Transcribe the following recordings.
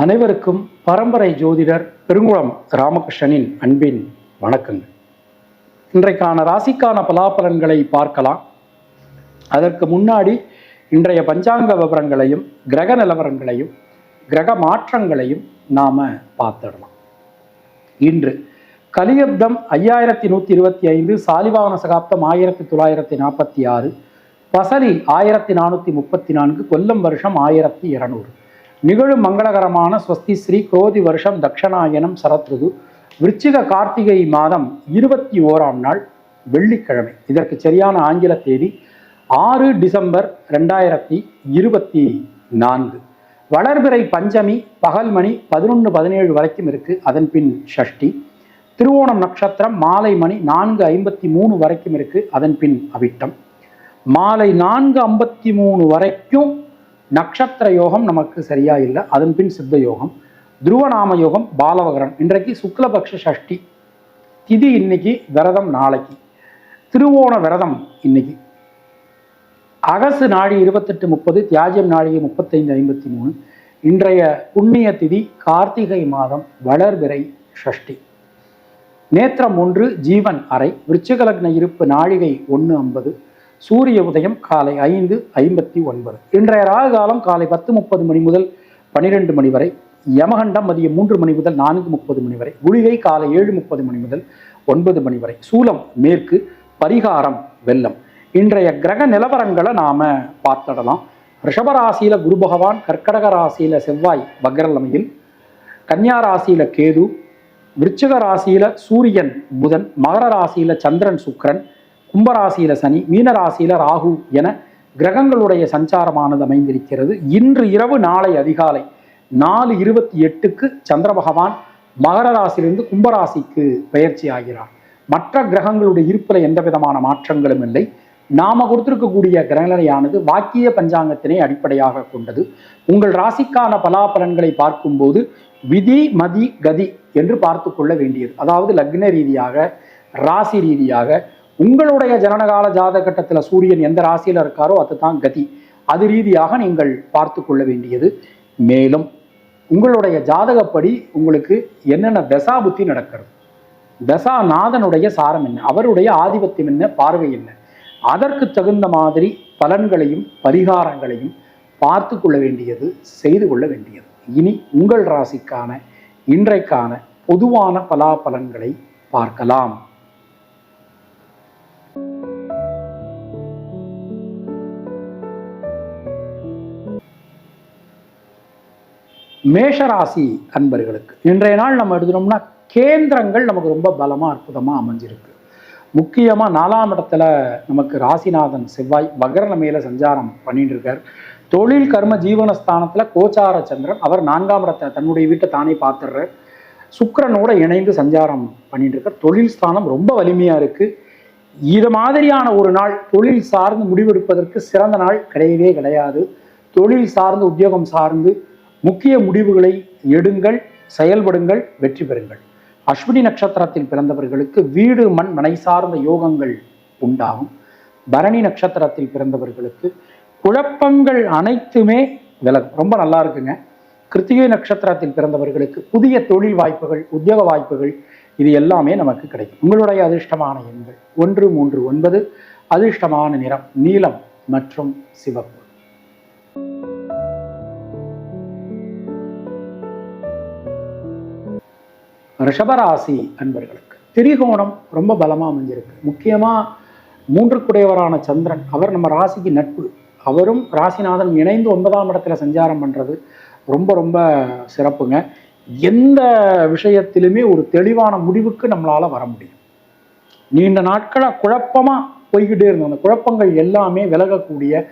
அனைவருக்கும் பரம்பரை ஜோதிடர் பெருங்குளம் ராமகிருஷ்ணனின் அன்பின் வணக்கங்கள். இன்றைக்கான ராசிக்கான பலாபலன்களை பார்க்கலாம். அதற்கு முன்னாடி இன்றைய பஞ்சாங்க விவரங்களையும் கிரக நிலவரங்களையும் கிரக மாற்றங்களையும் நாம பார்த்துடலாம். இன்று கலியுப்தம் ஐயாயிரத்தி நூற்றி இருபத்தி ஐந்து சாலிவாகன சகாப்தம் ஆயிரத்தி தொள்ளாயிரத்தி நாற்பத்தி ஆறு பசலி ஆயிரத்தி நானூற்றி முப்பத்தி நான்கு கொல்லம் வருஷம் ஆயிரத்தி இருநூறு. நிகழும் மங்களகரமான ஸ்வஸ்தி ஸ்ரீ குரோதி வருஷம் தக்ஷணாயனம் சரத்ருது. விருச்சிக கார்த்திகை மாதம் இருபத்தி ஓராம் நாள் வெள்ளிக்கிழமை. இதற்கு சரியான ஆங்கில தேதி ஆறு டிசம்பர் ரெண்டாயிரத்தி இருபத்தி நான்கு. வளர்பிறை பஞ்சமி பகல் மணி பதினொன்று பதினேழு வரைக்கும் இருக்கு. அதன் பின் ஷஷ்டி. திருவோணம் நட்சத்திரம் மாலை மணி நான்கு ஐம்பத்தி மூணு வரைக்கும் இருக்கு. அதன் பின் அவிட்டம். மாலை நான்கு ஐம்பத்தி மூணு வரைக்கும் நட்சத்திர யோகம் நமக்கு சரியா இல்லை. அதன் பின் சித்த யோகம் துருவநாம யோகம் பாலவகரன் இன்றைக்கு சுக்லபக்ஷ சஷ்டி திதி இன்னைக்கு விரதம் நாளைக்கு. திருவோண விரதம் இன்னைக்கு. அகசு நாழி இருபத்தெட்டு முப்பது தியாஜம் நாழிகை முப்பத்தைந்து ஐம்பத்தி மூணு. இன்றைய புண்ணிய திதி கார்த்திகை மாதம் வளர்விரை ஷஷ்டி. நேத்திரம் ஒன்று ஜீவன் அறை. விருச்சிகலக்ன இருப்பு நாழிகை ஒன்று ஐம்பது. சூரிய உதயம் காலை ஐந்து ஐம்பத்தி ஒன்பது. இன்றைய ராகு காலம் காலை பத்து முப்பது மணி முதல் பனிரெண்டு மணி வரை யமகண்டம் மதியம் மூன்று மணி முதல் நான்கு முப்பது மணி வரை குளிகை காலை ஏழு முப்பது மணி முதல் ஒன்பது மணி வரை சூலம் மேற்கு பரிகாரம் வெள்ளம். இன்றைய கிரக நிலவரங்களை நாம பார்த்துடலாம். ரிஷபராசியில குரு பகவான் கர்க்கடக ராசியில செவ்வாய் வக்ரலமையில் கன்னியா ராசியில கேது விருச்சிக ராசியில சூரியன் புதன் மகர ராசியில சந்திரன் சுக்கிரன் கும்பராசியில சனி மீனராசியில ராகு என கிரகங்களுடைய சஞ்சாரமானது அமைந்திருக்கிறது. இன்று இரவு நாளை அதிகாலை நாலு இருபத்தி எட்டுக்கு சந்திர பகவான் மகர ராசியிலிருந்து கும்பராசிக்கு பயிற்சி ஆகிறார். மற்ற கிரகங்களுடைய இருப்பில் எந்த விதமான மாற்றங்களும் இல்லை. நாம கொடுத்திருக்கக்கூடிய கிரகநிலையானது வாக்கிய பஞ்சாங்கத்தினை அடிப்படையாக கொண்டது. உங்கள் ராசிக்கான பலாபலன்களை பார்க்கும்போது விதி மதி கதி என்று பார்த்து கொள்ள வேண்டியது. அதாவது லக்ன ரீதியாக ராசி ரீதியாக உங்களுடைய ஜனனகால ஜாதகட்டத்தில் சூரியன் எந்த ராசியில் இருக்காரோ அதுதான் கதி. அது ரீதியாக நீங்கள் பார்த்து கொள்ள வேண்டியது. மேலும் உங்களுடைய ஜாதகப்படி உங்களுக்கு என்னென்ன தசா புத்தி நடக்கிறது? தசாநாதனுடைய சாரம் என்ன? அவருடைய ஆதிபத்தியம் என்ன? பார்வை என்ன? அதற்கு தகுந்த மாதிரி பலன்களையும் பரிகாரங்களையும் பார்த்து கொள்ள வேண்டியது செய்து கொள்ள வேண்டியது. இனி உங்கள் ராசிக்கான இன்றைக்கான பொதுவான பலாபலன்களை பார்க்கலாம். மேஷராசி அன்பர்களுக்கு. இன்றைய நாள் நம்ம எடுத்துனோம்னா கேந்திரங்கள் நமக்கு ரொம்ப பலமாக அற்புதமாக அமைஞ்சிருக்கு. முக்கியமாக நாலாம் இடத்துல நமக்கு ராசிநாதன் செவ்வாய் வகரநமையில சஞ்சாரம் பண்ணிட்டு இருக்கார் தொழில் கர்ம ஜீவனஸ்தானத்தில் கோச்சார சந்திரன் அவர் நான்காம் இடத்தை தன்னுடைய வீட்டை தானே பார்த்துடுறார். சுக்கரனோட இணைந்து சஞ்சாரம் பண்ணிட்டு இருக்கார் தொழில் ஸ்தானம் ரொம்ப வலிமையாக இருக்குது இது மாதிரியான ஒரு நாள் தொழில் சார்ந்து முடிவெடுப்பதற்கு சிறந்த நாள் கிடையவே கிடையாது. தொழில் சார்ந்து உத்தியோகம் சார்ந்து முக்கிய முடிவுகளை எடுங்கள் செயல்படுங்கள் வெற்றி பெறுங்கள். அஸ்வினி நட்சத்திரத்தில் பிறந்தவர்களுக்கு வீடு மண் மனை சார்ந்த யோகங்கள் உண்டாகும். பரணி நட்சத்திரத்தில் பிறந்தவர்களுக்கு குழப்பங்கள் அனைத்துமே விலகும். ரொம்ப நல்லா இருக்குங்க. கிருத்திகை நட்சத்திரத்தில் பிறந்தவர்களுக்கு புதிய தொழில் வாய்ப்புகள் உத்தியோக வாய்ப்புகள் இது எல்லாமே நமக்கு கிடைக்கும். உங்களுடைய அதிர்ஷ்டமான எண்கள் ஒன்று மூன்று ஒன்பது. அதிர்ஷ்டமான நிறம் நீலம் மற்றும் சிவப்பு. ரிஷபராசி அன்பர்களுக்கு திரிகோணம் ரொம்ப பலமாக அமைஞ்சிருக்கு. முக்கியமாக மூன்றுக்குடையவரான சந்திரன் அவர் நம்ம ராசிக்கு நட்பு. அவரும் ராசிநாதன் இணைந்து ஒன்பதாம் இடத்துல சஞ்சாரம் பண்ணுறது ரொம்ப ரொம்ப சிறப்புங்க. எந்த விஷயத்திலுமே ஒரு தெளிவான முடிவுக்கு நம்மளால் வர முடியும். நீண்ட நாட்களாக குழப்பமாக போய்கிட்டே இருந்தோம். அந்த குழப்பங்கள் எல்லாமே விலகக்கூடிய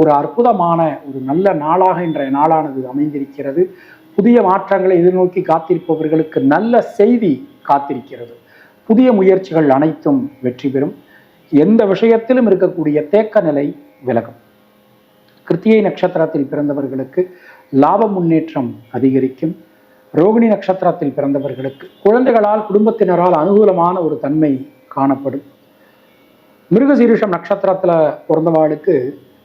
ஒரு அற்புதமான ஒரு நல்ல நாளாக இன்றைய நாளானது அமைந்திருக்கிறது. புதிய மாற்றங்களை எதிர்நோக்கி காத்திருப்பவர்களுக்கு நல்ல செய்தி காத்திருக்கிறது. புதிய முயற்சிகள் அனைத்தும் வெற்றி பெறும். எந்த விஷயத்திலும் இருக்கக்கூடிய தேக்க நிலை விலகும். கிருத்திகை நட்சத்திரத்தில் பிறந்தவர்களுக்கு லாப முன்னேற்றம் அதிகரிக்கும். ரோகிணி நட்சத்திரத்தில் பிறந்தவர்களுக்கு குழந்தைகளால் குடும்பத்தினரால் அனுகூலமான ஒரு தன்மை காணப்படும். மிருகசீரிஷம் நட்சத்திரத்தில் பிறந்தவாளுக்கு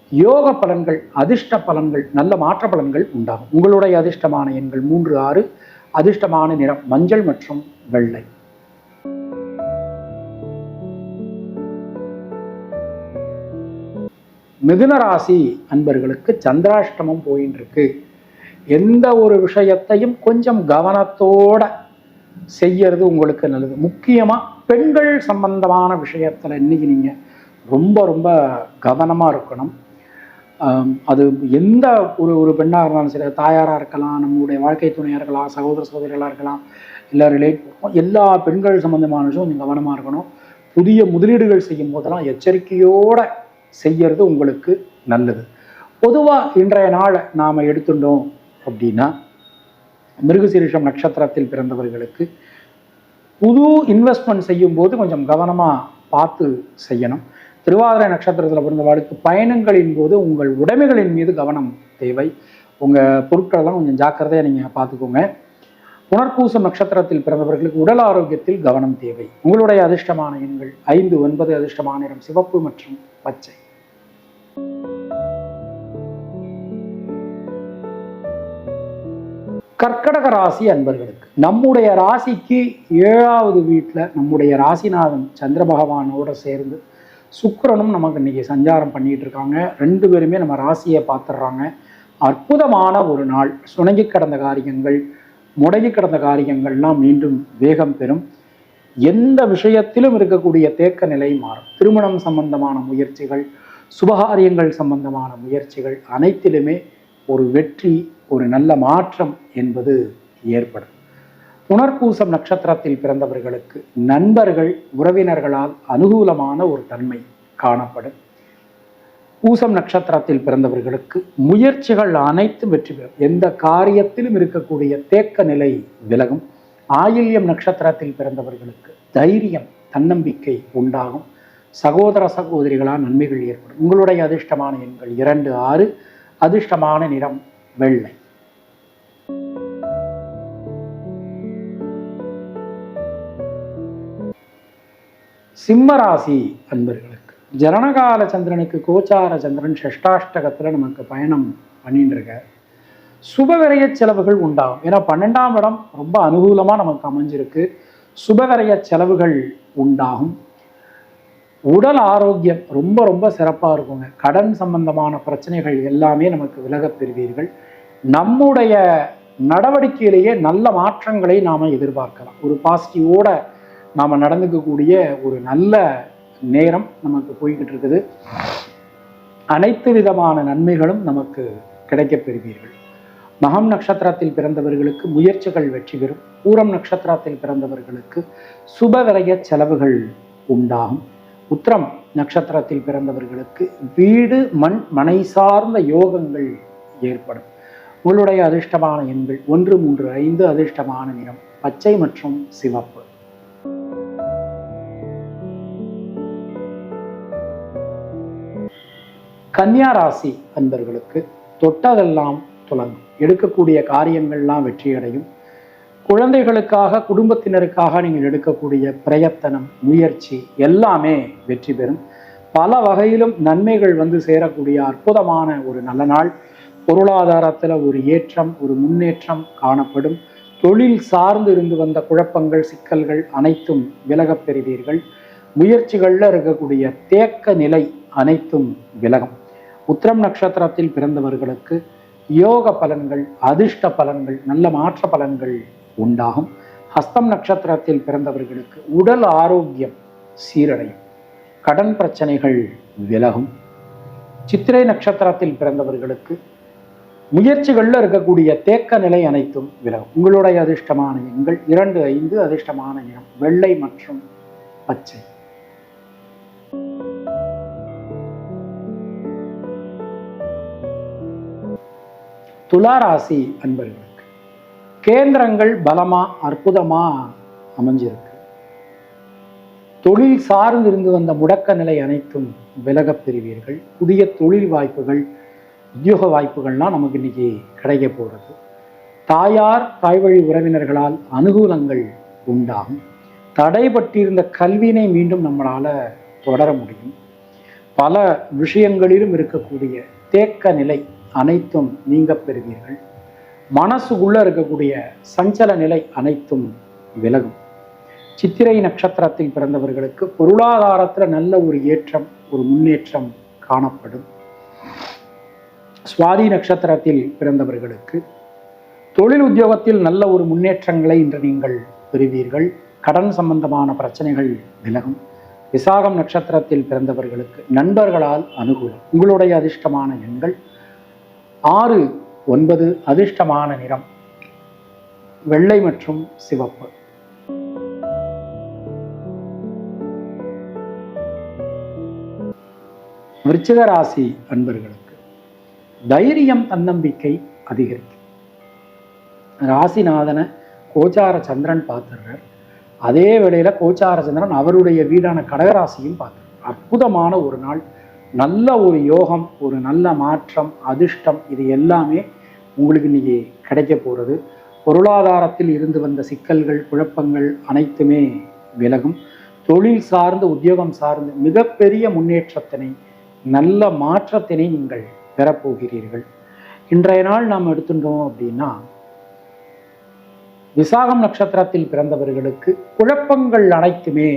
யோக பலன்கள் அதிர்ஷ்ட பலன்கள் நல்ல மாற்ற பலன்கள் உண்டாகும். உங்களுடைய அதிர்ஷ்டமான எண்கள் மூன்று ஆறு. அதிர்ஷ்டமான நிறம் மஞ்சள் மற்றும் வெள்ளை. மிதுனராசி அன்பர்களுக்கு சந்திராஷ்டமம் போயின்னு இருக்கு எந்த ஒரு விஷயத்தையும் கொஞ்சம் கவனத்தோட செய்யறது உங்களுக்கு நல்லது. முக்கியமா பெண்கள் சம்பந்தமான விஷயத்துல இன்னைக்கு நீங்க ரொம்ப ரொம்ப கவனமா இருக்கணும். அது எந்த ஒரு ஒரு பெண்ணாக இருந்தாலும் சரி தாயாராக இருக்கலாம் நம்மளுடைய வாழ்க்கை துணையாக இருக்கலாம் சகோதர சகோதரிகளாக இருக்கலாம் இல்லை ரிலேட் எல்லா பெண்கள் சம்மந்தமான விஷயம் கொஞ்சம் கவனமாக இருக்கணும். புதிய முதலீடுகள் செய்யும் போதெல்லாம் எச்சரிக்கையோடு செய்யறது உங்களுக்கு நல்லது. பொதுவாக இன்றைய நாள் நாம் எடுத்துட்டோம் அப்படின்னா மிருகசீரிஷம் நட்சத்திரத்தில் பிறந்தவர்களுக்கு புது இன்வெஸ்ட்மெண்ட் செய்யும்போது கொஞ்சம் கவனமாக பார்த்து செய்யணும். திருவாதிரை நட்சத்திரத்தில் பிறந்தவாளுக்கு பயணங்களின் போது உங்கள் உடைமைகளின் மீது கவனம் தேவை. உங்கள் பொருட்களெல்லாம் கொஞ்சம் ஜாக்கிரதையாக நீங்கள் பார்த்துக்கோங்க. புனர்பூசம் நட்சத்திரத்தில் பிறந்தவர்களுக்கு உடல் ஆரோக்கியத்தில் கவனம் தேவை. உங்களுடைய அதிர்ஷ்டமான எண்கள் ஐந்து ஒன்பது அதிர்ஷ்டமான நிறம் சிவப்பு மற்றும் பச்சை. கர்க்கடக ராசி அன்பர்களுக்கு நம்முடைய ராசிக்கு ஏழாவது வீட்டில் நம்முடைய ராசிநாதன் சந்திர பகவானோட சேர்ந்து சுக்கரனும் நமக்கு இன்னைக்கு சஞ்சாரம் பண்ணிட்டு இருக்காங்க. ரெண்டு பேருமே நம்ம ராசியை பார்த்துடுறாங்க. அற்புதமான ஒரு நாள். சுணங்கி கடந்த காரியங்கள் முடங்கி கடந்த காரியங்கள்லாம் மீண்டும் வேகம் பெறும். எந்த விஷயத்திலும் இருக்கக்கூடிய தேக்க நிலை மாறும். திருமணம் சம்பந்தமான முயற்சிகள் சுபகாரியங்கள் சம்பந்தமான முயற்சிகள் அனைத்திலுமே ஒரு வெற்றி ஒரு நல்ல மாற்றம் என்பது ஏற்படும். புனர்பூசம் நட்சத்திரத்தில் பிறந்தவர்களுக்கு நண்பர்கள் உறவினர்களால் அனுகூலமான ஒரு தன்மை காணப்படும். பூசம் நட்சத்திரத்தில் பிறந்தவர்களுக்கு முயற்சிகள் அனைத்தும் வெற்றி பெறும். எந்த காரியத்திலும் இருக்கக்கூடிய தேக்க நிலை விலகும். ஆயில்யம் நட்சத்திரத்தில் பிறந்தவர்களுக்கு தைரியம் தன்னம்பிக்கை உண்டாகும். சகோதர சகோதரிகளால் நன்மைகள் ஏற்படும். உங்களுடைய அதிர்ஷ்டமான எண்கள் இரண்டு ஆறு அதிர்ஷ்டமான நிறம் வெள்ளை. சிம்மராசி அன்பர்களுக்கு. ஜனனகால சந்திரனுக்கு கோச்சார சந்திரன் ஷஷ்டாஷ்டகத்தில் நமக்கு பயணம் பண்ணிட்டு இருக்கார் சுபவிரைய செலவுகள் உண்டாகும். ஏன்னா பன்னெண்டாம் இடம் ரொம்ப அனுகூலமாக நமக்கு அமைஞ்சிருக்கு. சுபவிரைய செலவுகள் உண்டாகும். உடல் ஆரோக்கியம் ரொம்ப ரொம்ப சிறப்பாக இருக்குங்க. கடன் சம்பந்தமான பிரச்சனைகள் எல்லாமே நமக்கு விலகப் பெறுவீர்கள். நம்முடைய நடவடிக்கையிலேயே நல்ல மாற்றங்களை நாம் எதிர்பார்க்கலாம். ஒரு பாசிட்டிவோட நாம் நடந்துக்கக்கூடிய ஒரு நல்ல நேரம் நமக்கு போய்கிட்டு இருக்குது. அனைத்து விதமான நன்மைகளும் நமக்கு கிடைக்கப் பெறுவீர்கள். மகம் நட்சத்திரத்தில் பிறந்தவர்களுக்கு முயற்சிகள் வெற்றி பெறும். பூரம் நட்சத்திரத்தில் பிறந்தவர்களுக்கு சுபவிரய செலவுகள் உண்டாகும். உத்திரம் நட்சத்திரத்தில் பிறந்தவர்களுக்கு வீடு மண் மனை சார்ந்த யோகங்கள் ஏற்படும். உங்களுடைய அதிர்ஷ்டமான எண்கள் ஒன்று மூன்று ஐந்து அதிர்ஷ்டமான நிறம் பச்சை மற்றும் சிவப்பு. கன்னியா ராசி அன்பர்களுக்கு தொட்டதெல்லாம் துலங்கும் எடுக்கக்கூடிய காரியங்கள்லாம் வெற்றியடையும். குழந்தைகளுக்காக குடும்பத்தினருக்காக நீங்கள் எடுக்கக்கூடிய பிரயத்தனம் முயற்சி எல்லாமே வெற்றி பெறும். பல வகையிலும் நன்மைகள் வந்து சேரக்கூடிய அற்புதமான ஒரு நல்ல நாள். பொருளாதாரத்தில் ஒரு ஏற்றம் ஒரு முன்னேற்றம் காணப்படும். தொழில் சார்ந்து இருந்து வந்த குழப்பங்கள் சிக்கல்கள் அனைத்தும் விலகப் பெறுவீர்கள். முயற்சிகளில் இருக்கக்கூடிய தேக்க நிலை அனைத்தும் விலகும். உத்திரம் நட்சத்திரத்தில் பிறந்தவர்களுக்கு யோக பலன்கள் அதிர்ஷ்ட பலன்கள் நல்ல மாற்ற பலன்கள் உண்டாகும். ஹஸ்தம் நட்சத்திரத்தில் பிறந்தவர்களுக்கு உடல் ஆரோக்கியம் சீரடையும். கடன் பிரச்சனைகள் விலகும். சித்திரை நட்சத்திரத்தில் பிறந்தவர்களுக்கு முயற்சிகளில் இருக்கக்கூடிய தேக்க நிலை அனைத்தும் விலகும். உங்களுடைய அதிர்ஷ்டமான எண்கள் இரண்டு ஐந்து அதிர்ஷ்டமான இனம் வெள்ளை மற்றும் பச்சை. துளாராசி அன்பர்களுக்கு கேந்திரங்கள் பலமா அற்புதமா அமைஞ்சிருக்கு. தொழில் சார்ந்து இருந்து வந்த முடக்க நிலை அனைத்தும் விலகப் பெறுவீர்கள். புதிய தொழில் வாய்ப்புகள் உத்தியோக வாய்ப்புகள்லாம் நமக்கு இன்னைக்கு கிடைக்க போகிறது தாயார் தாய்வழி உறவினர்களால் அனுகூலங்கள் உண்டாகும். தடைபட்டிருந்த கல்வியினை மீண்டும் நம்மளால தொடர முடியும். பல விஷயங்களிலும் இருக்கக்கூடிய தேக்க நிலை அனைத்தும் நீங்க பெறுவீர்கள். மனசுக்குள்ள இருக்கக்கூடிய சஞ்சல நிலை அனைத்தும் விலகும். சித்திரை நட்சத்திரத்தில் பிறந்தவர்களுக்கு பொருளாதாரத்தில் நல்ல ஒரு ஏற்றம் ஒரு முன்னேற்றம் காணப்படும். சுவாதி நட்சத்திரத்தில் பிறந்தவர்களுக்கு தொழில் உத்தியோகத்தில் நல்ல ஒரு முன்னேற்றங்களை இன்று நீங்கள் பெறுவீர்கள். கடன் சம்பந்தமான பிரச்சனைகள் விலகும். விசாகம் நட்சத்திரத்தில் பிறந்தவர்களுக்கு நண்பர்களால் அனுகூலம். உங்களுடைய அதிர்ஷ்டமான எண்கள் ஆறு ஒன்பது அதிர்ஷ்டமான நிறம். வெள்ளை மற்றும் சிவப்பு. விருச்சிக ராசி அன்பர்களுக்கு தைரியம் தன்னம்பிக்கை அதிகரிக்கும். ராசிநாதனை கோச்சார சந்திரன் பார்த்துடுறார். அதே வேளையில கோச்சார சந்திரன் அவருடைய வீடான கடகராசியும் பார்த்துறார் அற்புதமான ஒரு நாள். நல்ல ஒரு யோகம் ஒரு நல்ல மாற்றம் அதிர்ஷ்டம் இது எல்லாமே உங்களுக்கு இன்னைக்கு கிடைக்க போகிறது பொருளாதாரத்தில் இருந்து வந்த சிக்கல்கள் குழப்பங்கள் அனைத்துமே விலகும். தொழில் சார்ந்து உத்தியோகம் சார்ந்து மிகப்பெரிய முன்னேற்றத்தினை நல்ல மாற்றத்தினை நீங்கள் பெறப்போகிறீர்கள். இன்றைய நாள் நாம் எடுத்துட்டோம் அப்படின்னா விசாகம் நட்சத்திரத்தில் பிறந்தவர்களுக்கு குழப்பங்கள் அனைத்துமே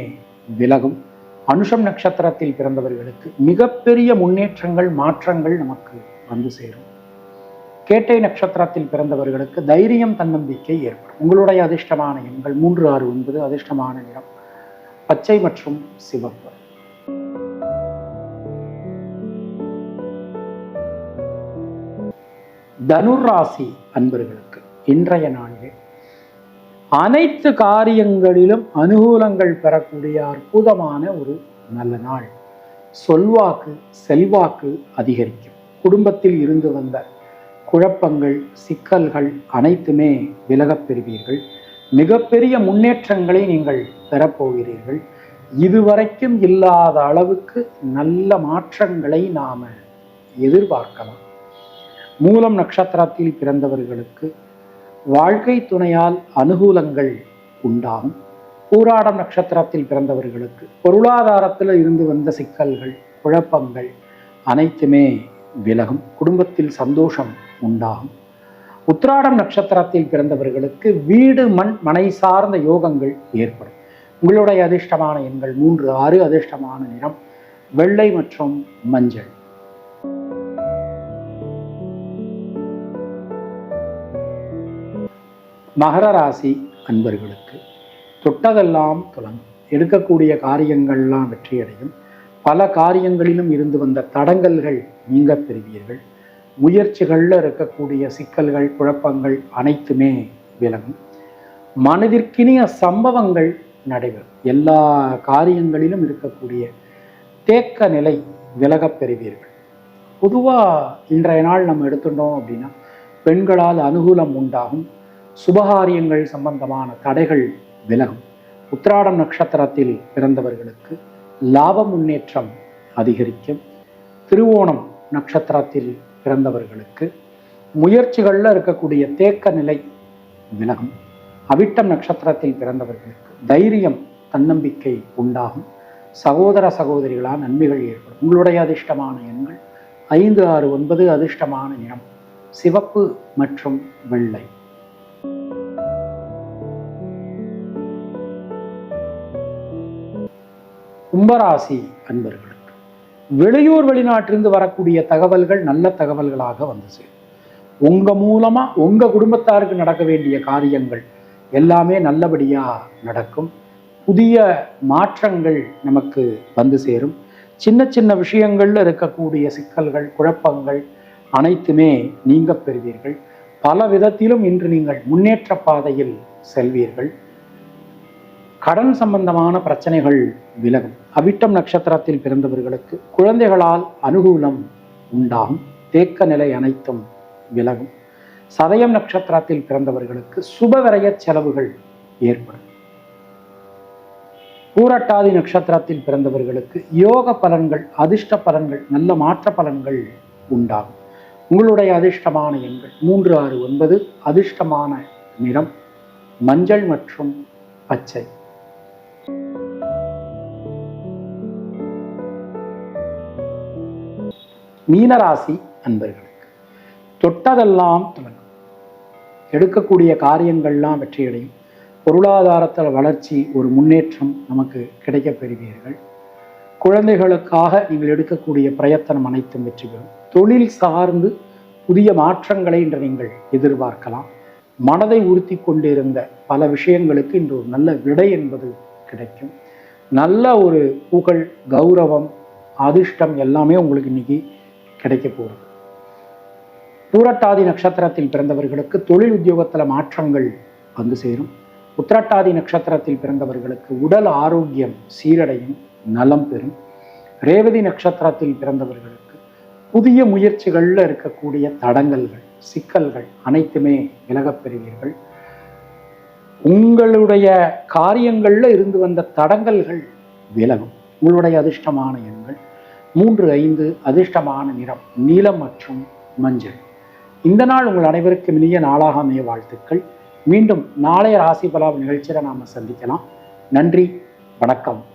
விலகும். அனுஷம் நட்சத்திரத்தில் பிறந்தவர்களுக்கு மிகப்பெரிய முன்னேற்றங்கள் மாற்றங்கள் நமக்கு வந்து சேரும். கேட்டை நட்சத்திரத்தில் பிறந்தவர்களுக்கு தைரியம் தன்னம்பிக்கை ஏற்படும். உங்களுடைய அதிர்ஷ்டமான எண்கள் மூன்று ஆறு ஒன்பது அதிர்ஷ்டமான நிறம் பச்சை மற்றும் சிவப்பு. தனுர் ராசி அன்பர்களுக்கு இன்றைய நாளிலே அனைத்து காரியங்களிலும் அனுகூலங்கள் பெறக்கூடிய அற்புதமான ஒரு நல்ல நாள். சொல்வாக்கு செல்வாக்கு அதிகரிக்கும். குடும்பத்தில் இருந்து வந்த குழப்பங்கள் சிக்கல்கள் அனைத்துமே விலகப் பெறுவீர்கள். மிகப்பெரிய முன்னேற்றங்களை நீங்கள் பெறப்போகிறீர்கள் இதுவரைக்கும் இல்லாத அளவுக்கு நல்ல மாற்றங்களை நாம் எதிர்பார்க்கலாம். மூலம் நட்சத்திரத்தில் பிறந்தவர்களுக்கு வாழ்க்கை துணையால் அனுகூலங்கள் உண்டாகும். பூராடம் நட்சத்திரத்தில் பிறந்தவர்களுக்கு பொருளாதாரத்தில் இருந்து வந்த சிக்கல்கள் குழப்பங்கள் அனைத்துமே விலகும். குடும்பத்தில் சந்தோஷம் உண்டாகும். உத்ராடம் நட்சத்திரத்தில் பிறந்தவர்களுக்கு வீடு மண் மனை சார்ந்த யோகங்கள் ஏற்படும். உங்களுடைய அதிர்ஷ்டமான எண்கள் மூன்று ஆறு அதிர்ஷ்டமான நிறம் வெள்ளை மற்றும் மஞ்சள். மகர ராசி அன்பர்களுக்கு தொட்டதெல்லாம் துலங்கும். எடுக்கக்கூடிய காரியங்கள்லாம் வெற்றியடையும். பல காரியங்களிலும் இருந்து வந்த தடங்கல்கள் நீங்க பெறுவீர்கள். முயற்சிகளில் இருக்கக்கூடிய சிக்கல்கள் குழப்பங்கள் அனைத்துமே விலகும். மனதிற்கினிய சம்பவங்கள் நடைபெறும். எல்லா காரியங்களிலும் இருக்கக்கூடிய தேக்க நிலை விலகப் பெறுவீர்கள். பொதுவாக இன்றைய நாள் நம்ம எடுத்துட்டோம் அப்படின்னா பெண்களால் அனுகூலம் உண்டாகும். சுபகாரியங்கள் சம்பந்தமான தடைகள் விலகும். உத்திராடம் நட்சத்திரத்தில் பிறந்தவர்களுக்கு லாப முன்னேற்றம் அதிகரிக்கும். திருவோணம் நட்சத்திரத்தில் பிறந்தவர்களுக்கு முயற்சிகளில் இருக்கக்கூடிய தேக்க நிலை விலகும். அவிட்டம் நட்சத்திரத்தில் பிறந்தவர்களுக்கு தைரியம் தன்னம்பிக்கை உண்டாகும். சகோதர சகோதரிகளால் நன்மைகள் ஏற்படும். உங்களுடைய அதிர்ஷ்டமான எண்கள் ஐந்து ஆறு ஒன்பது அதிர்ஷ்டமான நிறம். சிவப்பு மற்றும் வெள்ளை. கும்பராசி அன்பர்களுக்கு வெளியூர் வெளிநாட்டிலிருந்து வரக்கூடிய தகவல்கள் நல்ல தகவல்களாக வந்து சேரும். உங்கள் மூலமாக உங்கள் குடும்பத்தாருக்கு நடக்க வேண்டிய காரியங்கள் எல்லாமே நல்லபடியாக நடக்கும். புதிய மாற்றங்கள் நமக்கு வந்து சேரும். சின்ன சின்ன விஷயங்களில் இருக்கக்கூடிய சிக்கல்கள் குழப்பங்கள் அனைத்துமே நீங்க பெறுவீர்கள். பல விதத்திலும் இன்று நீங்கள் முன்னேற்ற பாதையில் செல்வீர்கள். கடன் சம்பந்தமான பிரச்சனைகள் விலகும். அவிட்டம் நட்சத்திரத்தில் பிறந்தவர்களுக்கு குழந்தைகளால் அனுகூலம் உண்டாகும். தேக்க நிலை அனைத்தும் விலகும். சதயம் நட்சத்திரத்தில் பிறந்தவர்களுக்கு சுபவிரய செலவுகள் ஏற்படும். பூரட்டாதி நட்சத்திரத்தில் பிறந்தவர்களுக்கு யோக பலன்கள் அதிர்ஷ்ட பலன்கள் நல்ல மாற்ற பலன்கள் உண்டாகும். உங்களுடைய அதிர்ஷ்டமான எண்கள் மூன்று ஆறு ஒன்பது அதிர்ஷ்டமான நிறம் மஞ்சள் மற்றும் பச்சை. மீனராசி அன்பர்களுக்கு தொட்டதெல்லாம் தொடங்கும் எடுக்கக்கூடிய காரியங்கள்லாம் வெற்றியடையும். பொருளாதாரத்தில் வளர்ச்சி ஒரு முன்னேற்றம் நமக்கு கிடைக்கப் பெறுவீர்கள். குழந்தைகளுக்காக நீங்கள் எடுக்கக்கூடிய பிரயத்தனம் அனைத்தும் வெற்றி பெறும். தொழில் சார்ந்து புதிய மாற்றங்களை இன்று நீங்கள் எதிர்பார்க்கலாம். மனதை உறுத்தி கொண்டிருந்த பல விஷயங்களுக்கு இன்று ஒரு நல்ல விடை என்பது கிடைக்கும். நல்ல ஒரு புகழ் கௌரவம் அதிர்ஷ்டம் எல்லாமே உங்களுக்கு இன்னைக்கு கிடைக்க போகுது. பூரட்டாதி நட்சத்திரத்தில் பிறந்தவர்களுக்கு தொழில் உத்தியோகத்தில் மாற்றங்கள் வந்து சேரும். உத்திரட்டாதி நட்சத்திரத்தில் பிறந்தவர்களுக்கு உடல் ஆரோக்கியம் சீரடையும் நலம் பெறும். ரேவதி நட்சத்திரத்தில் பிறந்தவர்களுக்கு புதிய முயற்சிகளில் இருக்கக்கூடிய தடங்கல்கள் சிக்கல்கள் அனைத்துமே விலகப் பெறுவீர்கள். உங்களுடைய காரியங்களில் இருந்து வந்த தடங்கல்கள் விலகும். உங்களுடைய அதிர்ஷ்டமான எண்கள். மூன்று ஐந்து அதிர்ஷ்டமான நிறம் நீலம் மற்றும் மஞ்சள். இந்த நாள் உங்கள் அனைவருக்கும் இனிய நாளாக அமைய வாழ்த்துக்கள். மீண்டும் நாளைய ராசி பலா நிகழ்ச்சியில் நாம் சந்திக்கலாம். நன்றி வணக்கம்.